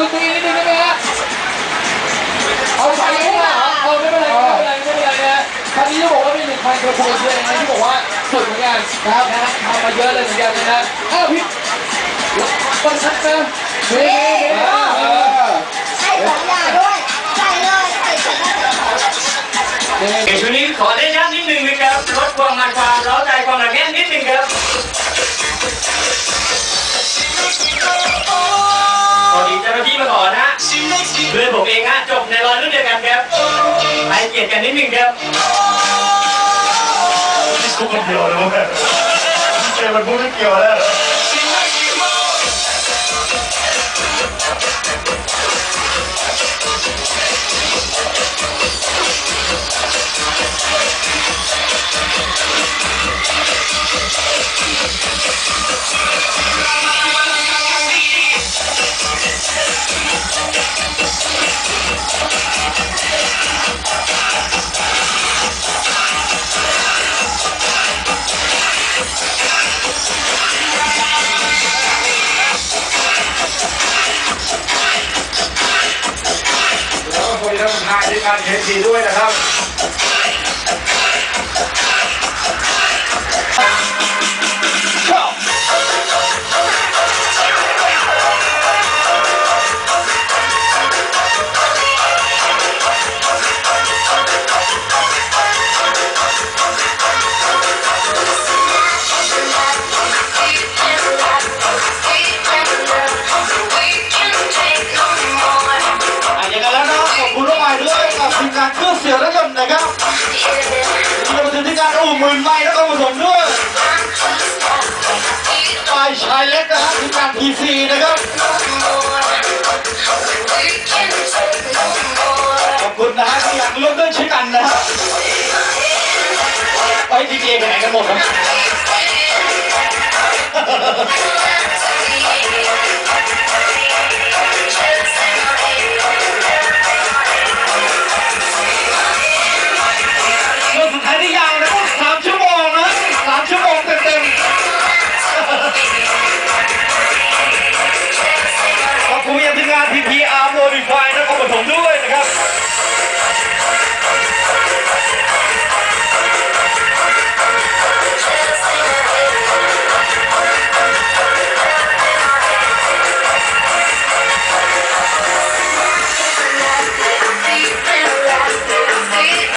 คุณตีนิดนึงได้ไหมฮะเอาใส่ไม่ได้เหรอเอไม่เป็นไรไม่เป็นไรไม่เป็นไรนะฮะครั้นี้จะบอกว่ามีหนึ่งพันคนโพสต์ด้วยนะที่บอกว่าสุดเหมือนกันนะครับทำมาเยอะเลยเหมือนกันนะฮะอ้าวพี่คนชักเจนเฮ้ยใส่สองอย่างด้วยใส่เลยใส่เสด้วใส่อเดี๋วงนี้ขอได้ย้ำนิดนึงนะครับลดความอัตราลด ในรอยรุ่นเดียวกันครับไปเกียดกันนิดนึงครับทุกคนเดียวเลยเว้ยเจมันพูดไม่เกี่ยวแล้ว คนที่ทำทายการเฮทีด้วยนะครับ กับทีมงานเครื่องเสียงและยนต์นะครับรวมถึงที่การอู้หมือนไม้แล้วก็ผสมด้วยฝ่ายชายเล็กนะฮบทีมการพีซีนะครับขอบคุณนะฮะที่อยากร่วมด้วยช่วยกันนะฮะไปดีเจไปไหนกันหมดนะ